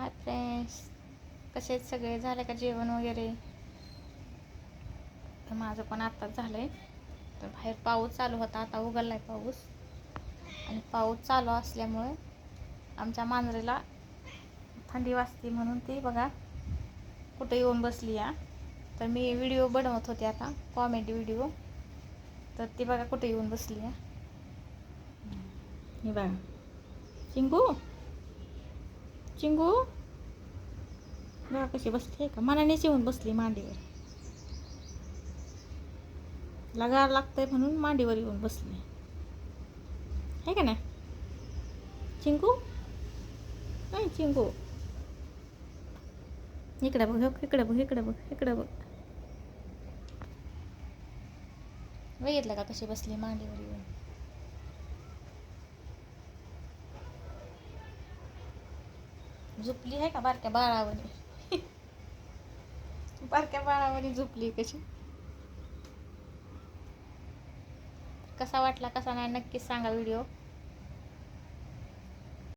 Hi friends कसे आहेत सगळे? झाले का जेवण वगैरे? तर माझं पण आत्ताच झालं आहे तर बाहेर पाऊस चालू होता आता उघडला आहे पाऊस. आणि पाऊस चालू असल्यामुळे आमच्या मांजरेला थंडी वाजते म्हणून ती बघा कुठं येऊन बसली या. तर मी व्हिडिओ बनवत होते आता कॉमेडी व्हिडिओ. तर ती बघा कुठे येऊन बसली या. बघा. चिंगू चिंगू? बघा कशी बसली का? मनानेच येऊन बसली मांडीवर. लगार लागतंय म्हणून मांडीवर येऊन बसली. आहे का नाही? चिंकू नाही चिंकू इकडे बघ इकडे बघ इकडे बघ इकडे बघ. बघितलं का कशी बसली मांडीवर येऊन? झोपली आहे का बारक्या बाळावरी बारक्या बाळावरी झोपली कशी? कसा वाटला कसा नाही? नक्कीच सांगा व्हिडिओ.